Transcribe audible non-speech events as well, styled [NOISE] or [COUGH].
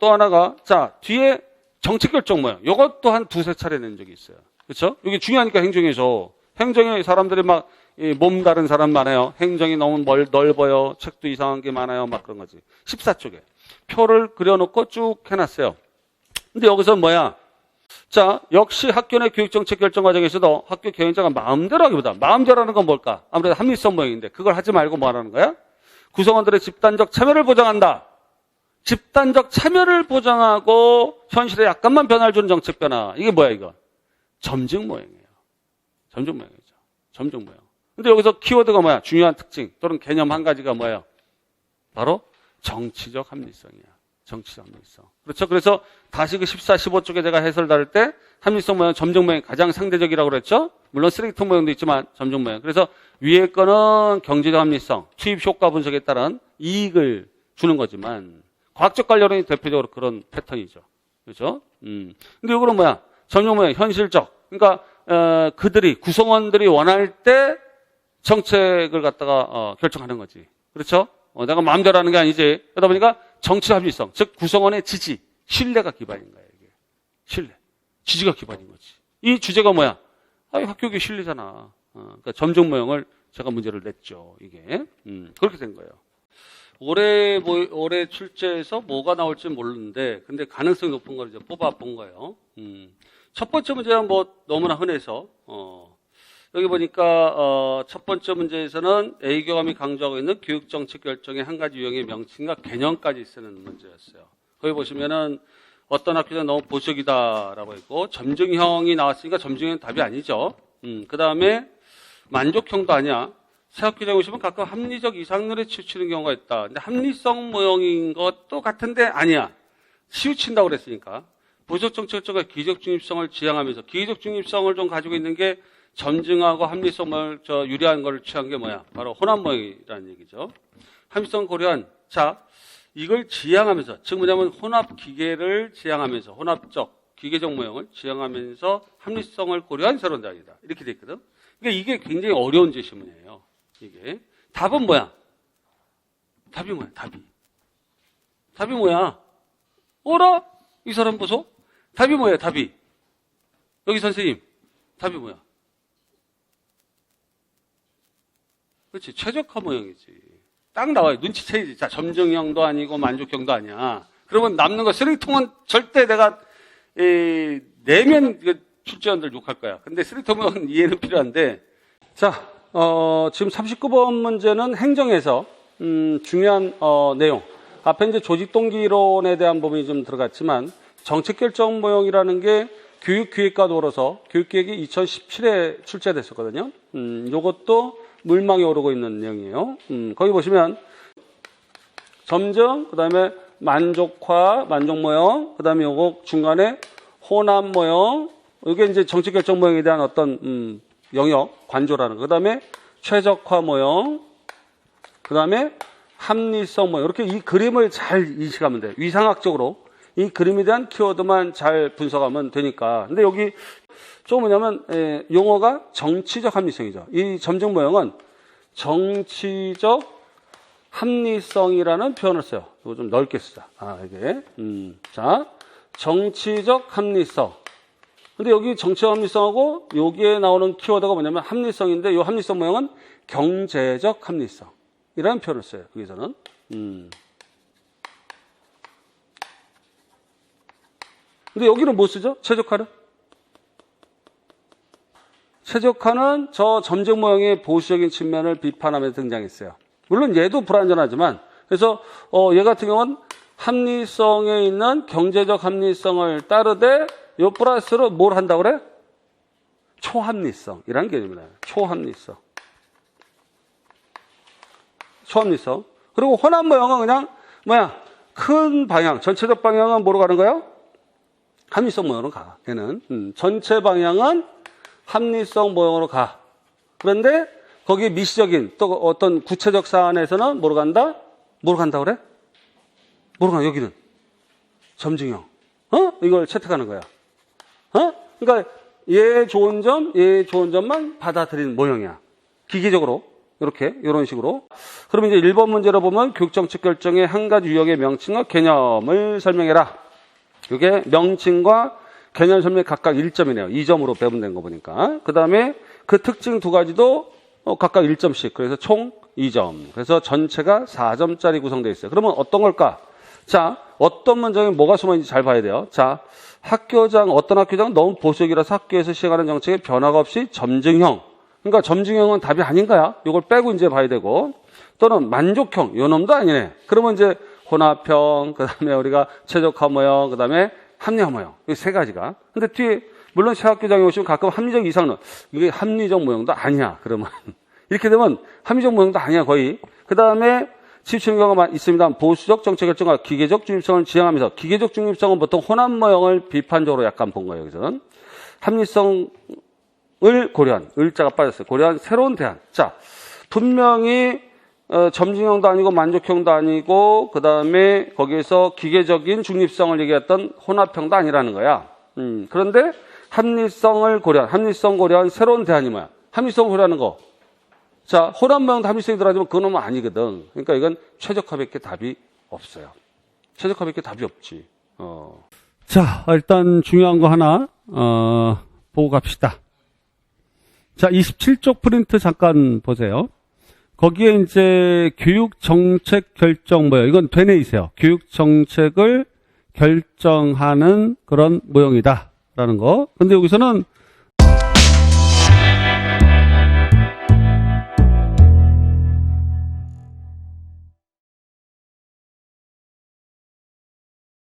또 하나가 자 뒤에 정책 결정 모양. 이것도 한 두세 차례 낸 적이 있어요. 그렇죠? 이게 중요하니까 행정에서 행정에 사람들이 막 몸 다른 사람 많아요. 행정이 너무 멀, 넓어요. 책도 이상한 게 많아요. 막 그런 거지. 14쪽에 표를 그려놓고 쭉 해놨어요. 근데 여기서 뭐야? 자, 역시 학교 내 교육정책 결정 과정에서도 학교 경영자가 마음대로 하기보다 마음대로 하는 건 뭘까? 아무래도 합리성 모형인데 그걸 하지 말고 뭐 하라는 거야? 구성원들의 집단적 참여를 보장한다. 집단적 참여를 보장하고 현실에 약간만 변화를 주는 정책 변화. 이게 뭐야, 이거? 점증 모형이에요. 점증 모형이죠. 점증 모형. 근데 여기서 키워드가 뭐야? 중요한 특징 또는 개념 한 가지가 뭐예요? 바로 정치적 합리성이야. 정치적 합리성. 그렇죠? 그래서 다시 그 14, 15쪽에 제가 해설 다룰 때 합리성 모형, 점증 모형이 가장 상대적이라고 그랬죠? 물론 쓰레기통 모형도 있지만 점증 모형. 그래서 위에 거는 경제적 합리성, 투입 효과 분석에 따른 이익을 주는 거지만 과학적 관련이 대표적으로 그런 패턴이죠. 그렇죠? 음. 근데 이거는 뭐야? 점증 모형, 현실적. 그러니까 어, 그들이 구성원들이 원할 때 정책을 갖다가 어, 결정하는 거지. 그렇죠? 어, 내가 마음대로 하는 게 아니지. 그러다 보니까 정치 합리성, 즉 구성원의 지지, 신뢰가 기반인 거야 이게. 신뢰, 지지가 기반인 거지. 이 주제가 뭐야? 아, 학교교 신뢰잖아. 어, 그러니까 점정 모형을 제가 문제를 냈죠. 이게 음, 그렇게 된 거예요. 올해 뭐, 올해 출제에서 뭐가 나올지 모르는데, 근데 가능성이 높은 걸 이제 뽑아 본 거예요. 음, 첫 번째 문제는 뭐 너무나 흔해서 어, 여기 보니까 어, 첫 번째 문제에서는 A 교감이 강조하고 있는 교육 정책 결정의 한 가지 유형의 명칭과 개념까지 쓰는 문제였어요. 거기 보시면은 어떤 학교는 너무 보수적이다라고 했고 점증형이 나왔으니까 점증형은 답이 아니죠. 음, 그 다음에 만족형도 아니야. 새 학교장에 오시면 가끔 합리적 이상률에 치우치는 경우가 있다. 근데 합리성 모형인 것도 같은데 아니야. 치우친다고 그랬으니까. 보수적 정책적과 기적 중립성을 지향하면서 기적 중립성을 좀 가지고 있는 게 점증하고 합리성을 저 유리한 걸 취한 게 뭐야? 바로 혼합 모형이라는 얘기죠. 합리성 고려한 자 이걸 지향하면서 즉 뭐냐면 혼합 기계를 지향하면서 혼합적 기계적 모형을 지향하면서 합리성을 고려한 새로운 대학이다. 이렇게 돼 있거든. 그러니까 이게 굉장히 어려운 제시문이에요. 이게 답은 뭐야? 답이 뭐야? 답이 답이 뭐야? 어라? 이 사람 보소? 답이 뭐야? 답이 여기 선생님 답이 뭐야? 그렇지. 최적화 모형이지. 딱 나와요. 눈치채야지. 자, 점정형도 아니고 만족형도 아니야. 그러면 남는 거 쓰레기통은 절대 내가 에, 내면 그 출제원들 욕할 거야. 근데 쓰레기통은 [LAUGHS] 이해는 필요한데 자, 어, 지금 39번 문제는 행정에서 음, 중요한 어, 내용. 앞에 이제 조직 동기론에 대한 부분이 좀 들어갔지만 정책 결정 모형이라는 게 교육 기획과 더불어서 교육 기획이 2017에 출제됐었거든요. 음, 요것도 물망에 오르고 있는 내용이에요. 음, 거기 보시면 점정, 그 다음에 만족화, 만족 모형, 그 다음에 요거 중간에 호남 모형, 이게 이제 정책 결정 모형에 대한 어떤 음, 영역, 관조라는 거. 그 다음에 최적화 모형, 그 다음에 합리성 모형. 이렇게 이 그림을 잘 인식하면 돼요. 위상학적으로 이 그림에 대한 키워드만 잘 분석하면 되니까. 근데 여기 좀 뭐냐면 에, 용어가 정치적 합리성이죠. 이 점정 모형은 정치적 합리성이라는 표현을 써요. 이거 좀 넓게 쓰자. 아 이게 음, 자 정치적 합리성. 근데 여기 정치적 합리성하고 여기에 나오는 키워드가 뭐냐면 합리성인데 이 합리성 모형은 경제적 합리성이라는 표현을 써요. 여기서는 음. 근데 여기는 뭐 쓰죠? 최적화는? 최적화는 저 점정 모형의 보수적인 측면을 비판하면서 등장했어요. 물론 얘도 불완전하지만 그래서 어, 얘 같은 경우는 합리성에 있는 경제적 합리성을 따르되 요 플러스로 뭘 한다고 그래? 초합리성이라는 개념이다. 초합리성. 초합리성. 그리고 혼합 모형은 그냥 뭐야? 큰 방향, 전체적 방향은 뭐로 가는 거예요? 합리성 모형으로 가. 걔는 음, 전체 방향은 합리성 모형으로 가. 그런데 거기에 미시적인 또 어떤 구체적 사안에서는 뭐로 간다? 뭐로 간다 그래? 뭐로 가? 여기는 점증형. 어? 이걸 채택하는 거야. 어? 그러니까 얘 좋은 점, 얘 좋은 점만 받아들이는 모형이야. 기계적으로 이렇게 이런 식으로. 그러면 이제 1번 문제로 보면 교육정책 결정의 한 가지 유형의 명칭과 개념을 설명해라. 이게 명칭과 개념 설명 각각 1점이네요. 2점으로 배분된 거 보니까. 그 다음에 그 특징 두 가지도 어, 각각 1점씩. 그래서 총 2점. 그래서 전체가 4점짜리 구성되어 있어요. 그러면 어떤 걸까? 자, 어떤 문장에 뭐가 숨어 있는지 잘 봐야 돼요. 자, 학교장, 어떤 학교장 너무 보수적이라서 학교에서 시행하는 정책에 변화가 없이 점증형. 그러니까 점증형은 답이 아닌가요? 이걸 빼고 이제 봐야 되고. 또는 만족형. 요 놈도 아니네. 그러면 이제 혼합형, 그 다음에 우리가 최적화 모형, 그 다음에 합리화 모형. 이 세 가지가. 근데 뒤에, 물론 시학교장에 오시면 가끔 합리적 이상은, 이게 합리적 모형도 아니야. 그러면. [LAUGHS] 이렇게 되면 합리적 모형도 아니야, 거의. 그 다음에 지침 경우가 있습니다. 보수적 정책 결정과 기계적 중립성을 지향하면서 기계적 중립성은 보통 혼합 모형을 비판적으로 약간 본 거예요. 여기서는 합리성을 고려한 을자가 빠졌어요. 고려한 새로운 대안. 자, 분명히 어, 점진형도 아니고 만족형도 아니고 그 다음에 거기에서 기계적인 중립성을 얘기했던 혼합형도 아니라는 거야. 음, 그런데 합리성을 고려한 합리성 고려한 새로운 대안이 뭐야? 합리성 고려하는 거. 자, 호남모형도 합리성이 들어가지만 그건 아니거든. 그러니까 이건 최적화밖에 답이 없어요. 최적화밖에 답이 없지. 어. 자, 일단 중요한 거 하나, 어, 보고 갑시다. 자, 27쪽 프린트 잠깐 보세요. 거기에 이제 교육 정책 결정 뭐예요? 이건 되뇌이세요. 교육 정책을 결정하는 그런 모형이다라는 거. 근데 여기서는